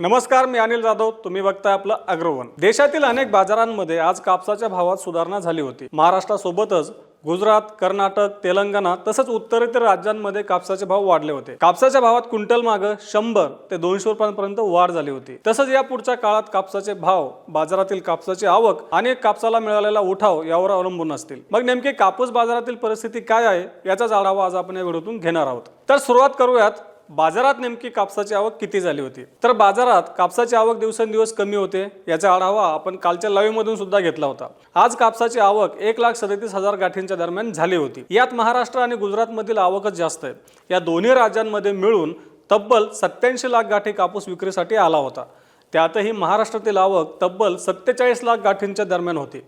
नमस्कार मी अनिल जाधव. तुम्ही बघताय आपलं अग्रवन. देशातील अनेक बाजारांमध्ये आज कापसाच्या भावात सुधारणा झाली होती. महाराष्ट्रासोबतच गुजरात कर्नाटक तेलंगणा तसंच उत्तरेतर राज्यांमध्ये कापसाचे भाव वाढले होते. कापसाच्या भावात क्विंटल मागं शंभर ते दोनशे रुपयांपर्यंत वाढ झाली होती. तसंच या पुढच्या काळात कापसाचे भाव बाजारातील कापसाची आवक आणि कापसाला मिळालेला उठाव यावर अवलंबून असतील. मग नेमकी कापूस बाजारातील परिस्थिती काय आहे याचाच आढावा आज आपण या व्हिडिओतून घेणार आहोत. तर सुरुवात करूयात बाजारात नेमकी कापसाची आवक किती झाली होती? तर बाजारात कापसाची आवक दिवसेंदिवस कमी होते याचा आढावा आपण कालच्या लाईव्ह सुद्धा घेतला होता. आज कापसाची आवक एक लाख सदतीस हजार गाठींच्या दरम्यान झाली होती. यात महाराष्ट्र आणि गुजरातमधील आवकच जास्त आहे या दोन्ही राज्यांमध्ये मिळून तब्बल सत्याऐंशी लाख गाठी कापूस विक्रीसाठी आला होता. त्यातही महाराष्ट्रातील आवक तब्बल सत्तेचाळीस लाख गाठींच्या दरम्यान होती.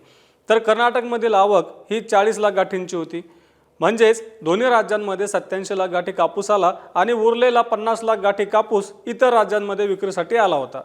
तर कर्नाटकमधील आवक ही चाळीस लाख गाठींची होती. म्हणजेच दोन्ही राज्यांमध्ये सत्याऐंशी लाख गाठी कापूस आला आणि उरलेला पन्नास लाख गाठी कापूस इतर राज्यांमध्ये विक्रीसाठी आला होता.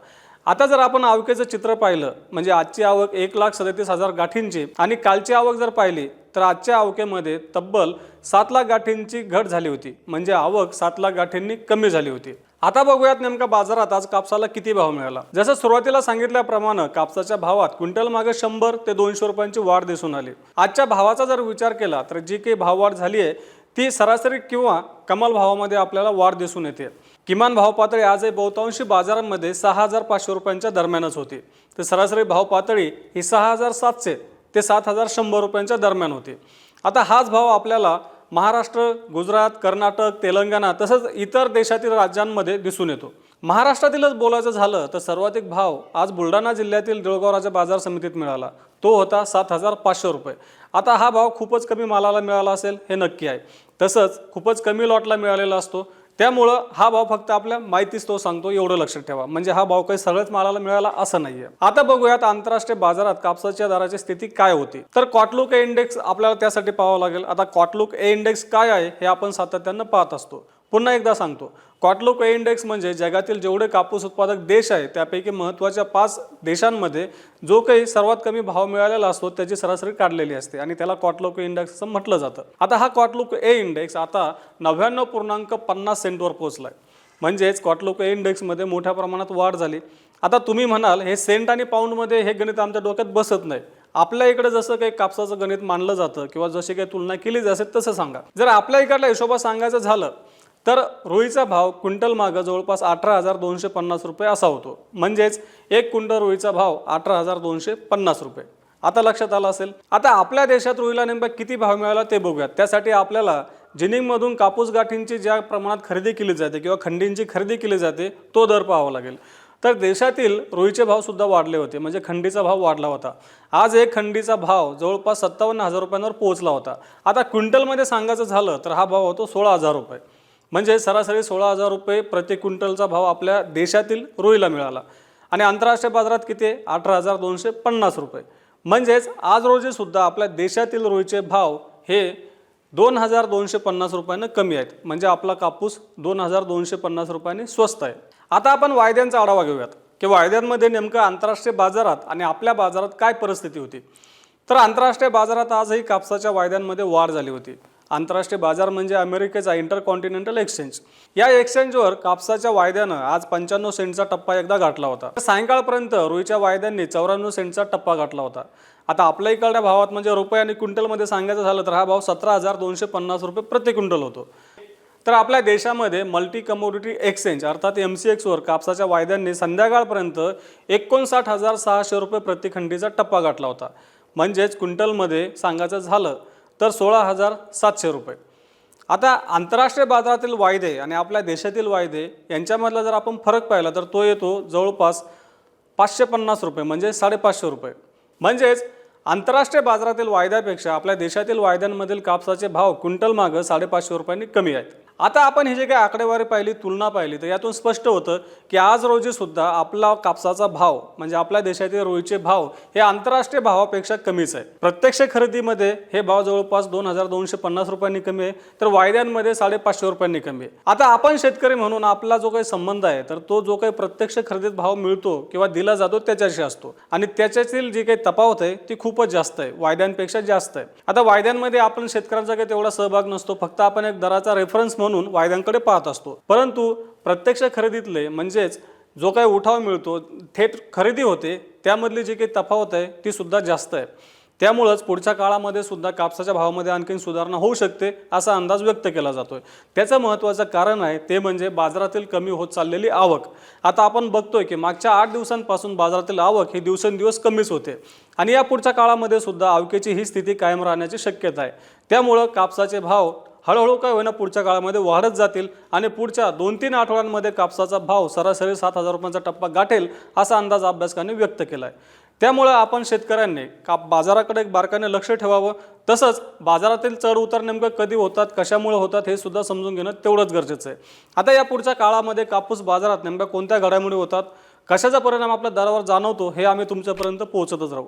आता जर आपण आवकेचं चित्र पाहिलं म्हणजे आजची आवक एक लाख सदतीस हजार गाठींची आणि कालची आवक जर पाहिली तर आजच्या आवकेमध्ये तब्बल सात लाख गाठींची घट झाली होती. म्हणजे आवक सात लाख गाठींनी कमी झाली होती. आता बघूयात नेमका बाजारात आज कापसाला किती भाव मिळाला. जसं सुरुवातीला सांगितल्याप्रमाणे कापसाच्या भावात क्विंटल मागे शंभर ते दोनशे रुपयांची वाढ दिसून आली. आजच्या भावाचा जर विचार केला तर जी काही भाववाढ झाली आहे ती सरासरी किंवा कमाल भावामध्ये आपल्याला वाढ दिसून येते. किमान भाव पातळी आजही बहुतांशी बाजारांमध्ये सहा हजार पाचशे रुपयांच्या दरम्यानच होती. तर सरासरी भाव पातळी ही सहा हजार सातशे ते सात हजार शंभर रुपयांच्या दरम्यान होती. आता हाच भाव आपल्याला महाराष्ट्र गुजरात कर्नाटक तेलंगणा तसंच इतर देशातील राज्यांमध्ये दिसून येतो. महाराष्ट्रातीलच बोलायचं झालं तर सर्वाधिक भाव आज बुलढाणा जिल्ह्यातील देऊळगाव राजा बाजार समितीत मिळाला. तो होता सात हजार पाचशे रुपये. आता हा भाव खूपच कमी मालाला मिळाला असेल हे नक्की आहे. तसंच खूपच कमी लॉटला मिळालेला असतो. त्यामुळं हा भाव फक्त आपल्या माहितीच तो सांगतो एवढं लक्षात ठेवा. म्हणजे हा भाव काही सगळ्याच मालाला मिळाला असं नाहीये. आता बघूयात आंतरराष्ट्रीय बाजारात कापसाच्या दराची स्थिती काय होती. तर कॉटलुक ए इंडेक्स आपल्याला त्यासाठी पाहावं लागेल. आता कॉटलुक ए इंडेक्स काय आहे हे आपण सातत्यानं पाहत असतो. पुन्हा एकदा सांगतो. कॉटलुक ए इंडेक्स म्हणजे जगातील जेवढे कापूस उत्पादक देश आहे त्यापैकी महत्त्वाच्या पाच देशांमध्ये जो काही सर्वात कमी भाव मिळालेला असतो त्याची सरासरी काढलेली असते आणि त्याला कॉटलुक इंडेक्स असं म्हटलं जातं. आता हा कॉटलुक ए इंडेक्स आता नव्याण्णव पूर्णांक पन्नास सेंटवर पोहोचला आहे म्हणजेच क्वाटलोक ए इंडेक्समध्ये मोठ्या प्रमाणात वाढ झाली. आता तुम्ही म्हणाल हे सेंट आणि पाऊंडमध्ये हे गणित आमच्या डोक्यात बसत नाही. आपल्या इकडे जसं काही कापसाचं गणित मानलं जातं किंवा जशी काही तुलना केली जाते तसं सांगा. जर आपल्या इकडल्या हिशोबा सांगायचं झालं तर रोईचा भाव क्विंटल मागं जवळपास अठरा हजार दोनशे पन्नास रुपये असा होतो. म्हणजेच एक क्विंटल रोईचा भाव अठरा हजार दोनशे पन्नास रुपये. आता लक्षात आलं असेल? आता आपल्या देशात रुईला नेमका किती भाव मिळाला ते बघूयात. त्यासाठी आपल्याला जिनिंगमधून कापूस गाठींची ज्या प्रमाणात खरेदी केली जाते किंवा खंडींची खरेदी केली जाते तो दर पाहावा लागेल. तर देशातील रोईचे भावसुद्धा वाढले होते म्हणजे खंडीचा भाव वाढला होता. आज एक खंडीचा भाव जवळपास सत्तावन्न हजार रुपयांवर पोहोचला होता. आता क्विंटलमध्ये सांगायचं झालं तर हा भाव होतो सोळा हजार रुपये. म्हणजे सरासरी सोळा हजार रुपये प्रति क्विंटलचा भाव आपल्या देशातील रुईला मिळाला. आणि आंतरराष्ट्रीय बाजारात किती आहे? अठरा हजार दोनशे पन्नास रुपये. म्हणजेच आज रोजीसुद्धा आपल्या देशातील रुईचे भाव हे दोन हजार दोनशे पन्नास रुपयानं कमी आहेत. म्हणजे आपला कापूस दोन हजार दोनशे पन्नास रुपयाने स्वस्त आहे. आता आपण वायद्यांचा आढावा घेऊयात. की वायद्यांमध्ये नेमकं आंतरराष्ट्रीय बाजारात आणि आपल्या बाजारात काय परिस्थिती होती? तर आंतरराष्ट्रीय बाजारात आजही कापसाच्या वायद्यांमध्ये वाढ झाली होती. आंतरराष्ट्रीय बाजार म्हणजे अमेरिकेचा इंटरकॉन्टिनेंटल एक्सचेंज. या एक्सचेंजवर कापसाच्या वायद्यानं आज पंच्याण्णव सेंटचा टप्पा एकदा गाठला होता. सायंकाळपर्यंत रुईच्या वायद्यांनी चौऱ्याण्णव सेंटचा टप्पा गाठला होता. आता आपल्या इकडल्या भावात म्हणजे रुपये आणि क्विंटलमध्ये सांगायचं झालं तर हा भाव सतरा हजार दोनशे पन्नास रुपये प्रति क्विंटल होतो. तर आपल्या देशामध्ये मल्टी कमोडिटी एक्सचेंज अर्थात एम सी एक्सवर कापसाच्या वायद्यांनी संध्याकाळपर्यंत एकोणसाठ हजार सहाशे रुपये प्रतिखंडीचा टप्पा गाठला होता. म्हणजेच क्विंटलमध्ये सांगायचं झालं तर सोळा हजार सातशे रुपये. आता आंतरराष्ट्रीय बाजारातील वायदे आणि आपल्या देशातील वायदे यांच्यामधला जर आपण फरक पाहिला तर तो येतो जवळपास पाचशे पन्नास रुपये म्हणजे साडेपाचशे रुपये. म्हणजेच आंतरराष्ट्रीय बाजारातील वायद्यापेक्षा आपल्या देशातील वायद्यांमधील कापसाचे भाव क्विंटल मागं साडेपाचशे रुपयांनी कमी आहेत. आता आपण हे जे काही आकडेवारी पाहिली तुलना पाहिली तर यातून स्पष्ट होतं की आज रोजी सुद्धा आपला कापसाचा भाव म्हणजे आपल्या देशातील रोईचे भाव हे आंतरराष्ट्रीय भावापेक्षा कमीच आहे. प्रत्यक्ष खरेदीमध्ये हे भाव जवळपास दोन हजार दोनशे पन्नास रुपयांनी कमी आहे तर वायद्यांमध्ये साडेपाचशे रुपयांनी कमी आहे. आता आपण शेतकरी म्हणून आपला जो काही संबंध आहे तर तो जो काही प्रत्यक्ष खरेदीत भाव मिळतो किंवा दिला जातो त्याच्याशी असतो. आणि त्याच्यातील जी काही तफावत आहे ती खूपच जास्त आहे वायद्यांपेक्षा जास्त आहे. आता वायद्यांमध्ये आपण शेतकऱ्यांचा काही तेवढा सहभाग नसतो फक्त आपण एक दराचा रेफरन्स म्हणून वायद्यांकडे पाहत असतो. परंतु प्रत्यक्ष खरेदीतले म्हणजेच जो काही उठाव मिळतो थेट खरेदी होते त्यामधली जी काही तफावत आहे ती सुद्धा जास्त आहे. त्यामुळंच पुढच्या काळामध्ये सुद्धा कापसाच्या भावामध्ये आणखीन सुधारणा होऊ शकते असा अंदाज व्यक्त केला जातोय. त्याचं महत्त्वाचं कारण आहे ते म्हणजे बाजारातील कमी होत चाललेली आवक. आता आपण बघतोय की मागच्या आठ दिवसांपासून बाजारातील आवक ही दिवसेंदिवस कमीच होते. आणि या पुढच्या काळामध्ये सुद्धा आवकेची ही स्थिती कायम राहण्याची शक्यता आहे. त्यामुळं कापसाचे भाव हळूहळू काय होईना पुढच्या काळामध्ये वाढत जातील आणि पुढच्या दोन तीन आठवड्यांमध्ये कापसाचा भाव सरासरी सात हजार रुपयांचा टप्पा गाठेल असा अंदाज अभ्यासकांनी व्यक्त केला आहे त्यामुळं आपण शेतकऱ्यांनी काप बाजाराकडे एक बारकाने लक्ष ठेवावं. तसंच बाजारातील चढ उतार नेमकं कधी होतात कशामुळे होतात हे सुद्धा समजून घेणं तेवढंच गरजेचं आहे. आता या पुढच्या काळामध्ये कापूस बाजारात नेमक्या कोणत्या घडामोडी होतात कशाचा परिणाम आपल्या दरावर जाणवतो हे आम्ही तुमच्यापर्यंत पोहोचतच राहू.